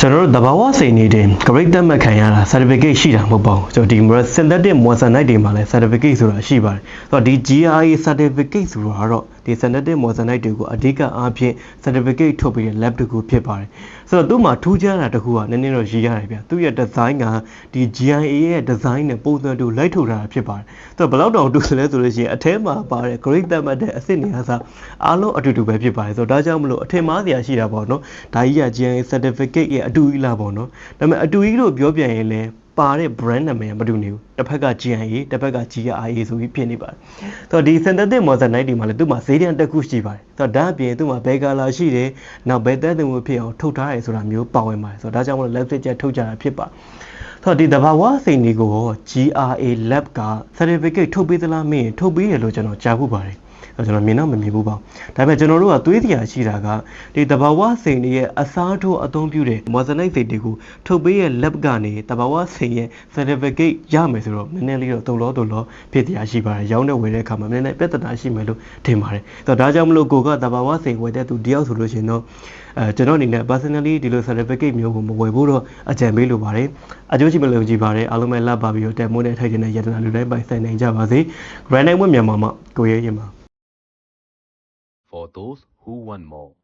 ကျွန်တော်တို့တဘာဝစိန်နေတယ် grade တက်မှတ်ခံရတာ certificate ရှိတာမဟုတ်ပါဘူးကျွန်တော်ဒီ synthetic moissanite တွေမှာလည်း certificate ဆိုတာရှိပါတယ်ဆိုတော့ဒီ GRA certificate ဆိုတာကတော့ဒီ synthetic moissanite တွေကိုအဓိကအားဖြင့် certificate ထုတ်ပေးတဲ့ lab တစ်ခုဖြစ်ပါတယ်ဆိုတော့သူ့မှာထူးခြားတာတစ်ခုကနည်းနည်းတော့ရေးရတယ်ဗျသူ့ရဲ့ design ကဒီ GRA ရဲ့ design နဲ့ပုံစံတူလိုက်ထုတ်ထားတာဖြစ်ပါတယ်ဆိုတော့ဘယ်လောက်တောင်တူလဲဆိုလို့ရှိရင်အထဲမှာပါတဲ့ grade တက်မှတ်တဲ့အဆင့်နေရာစားအားလုံးအတူတူပဲဖြစ်ပါတယ်ဆိုတော့ဒါကြောင့်မလို့အထင်မှားစရာရှိတာပေါ့နော်ဒါကြီးက GRA certificate ရဲ့အတူကြီးလားပေါ့နော်ဒါပေမဲ့အတူကြီးလို့ပြောပြန်ရင်လည်းပါတဲ့ brand နာမည်ကမတူနေဘူးတစ်ဖက်က GNA တစ်ဖက်က GRA ဆိုပြီးဖြစ်နေပါတယ်ဆိုတော့ဒီ synthetic moissanite တွေမှာလည်းသူ့မှာဈေးတန်းတစ်ခုရှိပါတယ်ဆိုတော့ဒါအပြင်သူ့မှာဘယ် color ရှိတယ်နောက်ဘယ်သက်သေမှုဖြစ်အောင်ထုတ်ထားတယ်ဆိုတာမျိုးပါဝင်ပါတယ်ဆိုတော့ဒါကြောင့်မလို့ lab fit ချက်ထုတ်ကြတာဖြစ်ပါဆိုတော့ဒီတဘာဝစိန်တွေကို GRA lab က certificate ထုတ်ပေးသလားမင်းထုတ်ပေးတယ်လို့ကျွန်တော်ကြားဖို့ပါတယ် အဲ့တော့ကျွန်တော်မြင်တော့မမြင်ဘူးပေါ့ဒါပေမဲ့ကျွန်တော်တို့ကသွေးတရားရှိတာကဒီတဘာဝစိန်တွေရဲ့အစားထိုးအသုံးပြုတဲ့ moissanite စိန်တွေကိုထုတ်ပေးရဲ့ lab ကနေတဘာဝစိန်ရဲ့ certificate ရမယ်ဆိုတော့နည်းနည်းလေးတော့တုံလောတုံလောဖြစ်တရားရှိပါတယ်ရောင်းတဲ့ဝယ်တဲ့အခါမှာနည်းနည်းပြဿနာရှိမယ်လို့ထင်ပါတယ်ဆိုတော့ဒါကြောင့်မလို့ကိုကတဘာဝစိန်ဝယ်တဲ့သူတယောက်ဆိုလို့ရှိရင်တော့အဲကျွန်တော်အနေနဲ့ personally ဒီလို certificate မျိုးကိုမဝယ်ဖို့တော့အကြံပေးလိုပါတယ်အကျိုးရှိမလို့ကြည်ပါတယ်အားလုံးပဲလပ်ပါပြီးတော့တက်မိုးနဲ့ထိုက်တဲ့ရတနာလူတိုင်းပိုင်ဆိုင်နိုင်ကြပါစေ grand night ဝတ်မြန်မာမှာကိုရဲရင်ပါ for those who want more.